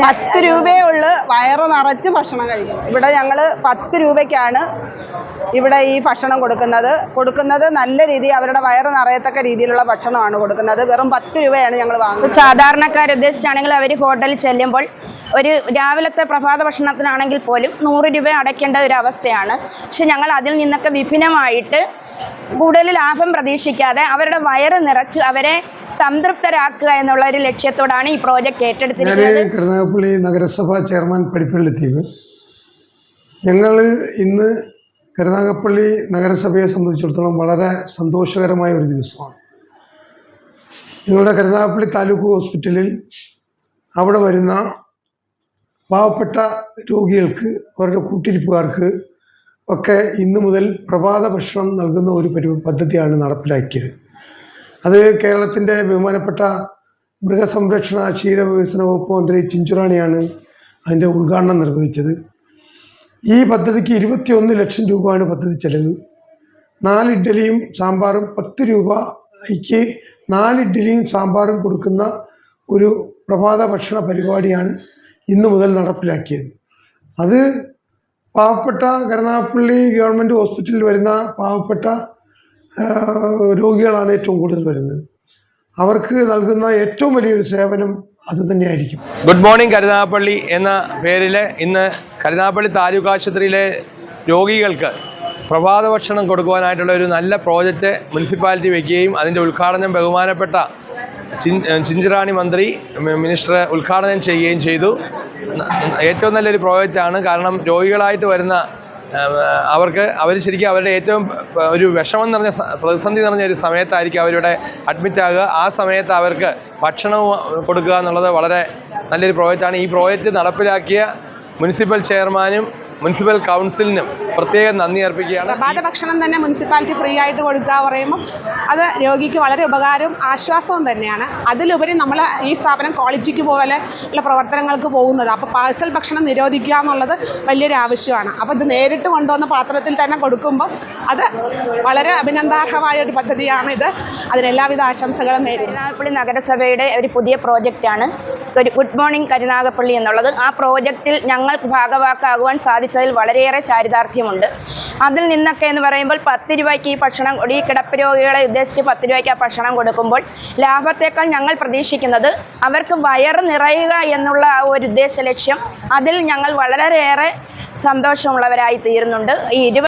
പത്ത് രൂപയേ വയറ് നിറച്ച് ഭക്ഷണം കഴിക്കും ഇവിടെ ഞങ്ങൾ പത്ത് രൂപയ്ക്കാണ് ഇവിടെ ഈ ഭക്ഷണം കൊടുക്കുന്നത്. കൊടുക്കുന്നത് നല്ല രീതി അവരുടെ വയറ് നിറയത്തക്ക രീതിയിലുള്ള ഭക്ഷണമാണ് കൊടുക്കുന്നത്. വെറും പത്ത് രൂപയാണ് ഞങ്ങൾ വാങ്ങുന്നത്. സാധാരണക്കാർ ഉദ്ദേശിച്ചാണെങ്കിൽ അവർ ഹോട്ടലിൽ ചെല്ലുമ്പോൾ ഒരു രാവിലത്തെ പ്രഭാത ഭക്ഷണത്തിനാണെങ്കിൽ പോലും നൂറ് രൂപ അടയ്ക്കേണ്ട ഒരു അവസ്ഥയാണ്. പക്ഷെ ഞങ്ങൾ അതിൽ നിന്നൊക്കെ വിഭിന്നമായിട്ട് കൂടുതൽ ലാഭം പ്രതീക്ഷിക്കാതെ അവരുടെ വയറ് നിറച്ച് അവരെ സംതൃപ്തരാക്കുക എന്നുള്ള ഒരു ലക്ഷ്യത്തോടാണ് ഈ പ്രോജക്റ്റ് ഏറ്റെടുത്തിരിക്കുന്നത്. കരുനാഗപ്പള്ളി നഗരസഭ ചെയർമാൻ പടിപ്പള്ളി ദ്വീപ് ഞങ്ങൾ ഇന്ന് കരുനാഗപ്പള്ളി നഗരസഭയെ സംബന്ധിച്ചിടത്തോളം വളരെ സന്തോഷകരമായ ഒരു ദിവസമാണ്. ഞങ്ങളുടെ കരുനാഗപ്പള്ളി താലൂക്ക് ഹോസ്പിറ്റലിൽ അവിടെ വരുന്ന പാവപ്പെട്ട രോഗികൾക്ക് അവരുടെ കൂട്ടിരിപ്പുകാർക്ക് ഒക്കെ ഇന്നു മുതൽ പ്രഭാത ഭക്ഷണം നൽകുന്ന ഒരു പരി പദ്ധതിയാണ് നടപ്പിലാക്കിയത്. അത് കേരളത്തിന്റെ ബഹുമാനപ്പെട്ട മൃഗസംരക്ഷണ ക്ഷീരവികസന വകുപ്പ് മന്ത്രി ചിഞ്ചുറാണിയാണ് അതിന്റെ ഉദ്ഘാടനം നിർവഹിച്ചത്. ഈ പദ്ധതിക്ക് ഇരുപത്തിയൊന്ന് ലക്ഷം രൂപയാണ് പദ്ധതി ചെലവ്. നാല് ഇഡ്ഡലിയും സാമ്പാറും പത്ത് രൂപയ്ക്ക് നാല് ഇഡ്ഡലിയും സാമ്പാറും കൊടുക്കുന്ന ഒരു പ്രഭാത ഭക്ഷണ പരിപാടിയാണ് ഇന്നു മുതൽ നടപ്പിലാക്കിയത്. അത് പാവപ്പെട്ട കരുനാഗപ്പള്ളി ഗവൺമെന്റ് ഹോസ്പിറ്റലിൽ വരുന്ന പാവപ്പെട്ട രോഗികളാണ് ഏറ്റവും കൂടുതൽ വരുന്നത്. അവർക്ക് നൽകുന്ന ഏറ്റവും വലിയൊരു സേവനം അത് തന്നെയായിരിക്കും. ഗുഡ് മോർണിംഗ് കരുനാഗപ്പള്ളി എന്ന പേരിൽ ഇന്ന് കരുനാഗപ്പള്ളി താലൂക്ക് ആശുപത്രിയിലെ രോഗികൾക്ക് പ്രഭാത ഭക്ഷണം കൊടുക്കുവാനായിട്ടുള്ള ഒരു നല്ല പ്രോജക്റ്റ് മുനിസിപ്പാലിറ്റി വയ്ക്കുകയും അതിന്റെ ഉദ്ഘാടനം ബഹുമാനപ്പെട്ട ചിഞ്ചിറാണി മന്ത്രി മിനിസ്റ്റർ ഉദ്ഘാടനം ചെയ്യുകയും ചെയ്തു. ഏറ്റവും നല്ലൊരു പ്രോജക്റ്റാണ്. കാരണം രോഗികളായിട്ട് വരുന്ന അവർക്ക് അവർ ശരിക്കും അവരുടെ ഏറ്റവും ഒരു വിഷമം നിറഞ്ഞ പ്രതിസന്ധി നിറഞ്ഞ ഒരു സമയത്തായിരിക്കും അവരുടെ അഡ്മിറ്റ് ആകുക. ആ സമയത്ത് അവർക്ക് ഭക്ഷണവും കൊടുക്കുക എന്നുള്ളത് വളരെ നല്ലൊരു പ്രോജക്റ്റാണ്. ഈ പ്രോജക്റ്റ് നടപ്പിലാക്കിയ മുനിസിപ്പൽ ചെയർമാനും മുനിസിപ്പൽ കൗൺസിലിനും പ്രത്യേകം നന്ദി അർപ്പിക്കുകയാണ്. പ്രഭാത ഭക്ഷണം തന്നെ മുനിസിപ്പാലിറ്റി ഫ്രീ ആയിട്ട് കൊടുക്കുക പറയുമ്പോൾ അത് രോഗിക്ക് വളരെ ഉപകാരവും ആശ്വാസവും തന്നെയാണ്. അതിലുപരി നമ്മൾ ഈ സ്ഥാപനം ക്വാളിറ്റിക്ക് പോലെ ഉള്ള പ്രവർത്തനങ്ങൾക്ക് പോകുന്നത്. അപ്പോൾ പാഴ്സൽ ഭക്ഷണം നിരോധിക്കുക എന്നുള്ളത് വലിയൊരു ആവശ്യമാണ്. അപ്പോൾ ഇത് നേരിട്ട് കൊണ്ടുവന്ന പാത്രത്തിൽ തന്നെ കൊടുക്കുമ്പോൾ അത് വളരെ അഭിനന്ദാർഹമായ ഒരു പദ്ധതിയാണ് ഇത്. അതിനെല്ലാവിധ ആശംസകളും നേരുന്നു. കരുനാഗപ്പള്ളി നഗരസഭയുടെ ഒരു പുതിയ പ്രോജക്റ്റാണ് ഒരു ഗുഡ് മോർണിംഗ് കരുനാഗപ്പള്ളി എന്നുള്ളത്. ആ പ്രോജക്റ്റിൽ ഞങ്ങൾക്ക് ഭാഗവാക്കാകുവാൻ സാധിച്ചതിൽ വളരെയേറെ ചാരിതാർത്ഥ്യമുണ്ട് അതിൽ നിന്നൊക്കെ എന്ന് പറയുമ്പോൾ പത്ത് രൂപയ്ക്ക് ഈ ഭക്ഷണം ഈ കിടപ്പ് രോഗികളെ ഉദ്ദേശിച്ച് പത്ത് രൂപയ്ക്ക് ആ ഭക്ഷണം കൊടുക്കുമ്പോൾ ലാഭത്തേക്കാൾ ഞങ്ങൾ പ്രതീക്ഷിക്കുന്നത് അവർക്ക് വയറ് നിറയുക എന്നുള്ള ആ ഒരു ഉദ്ദേശ ലക്ഷ്യം അതിൽ ഞങ്ങൾ വളരെയേറെ സന്തോഷമുള്ളവരായി തീരുന്നുണ്ട്. ഈ ഇരുപത്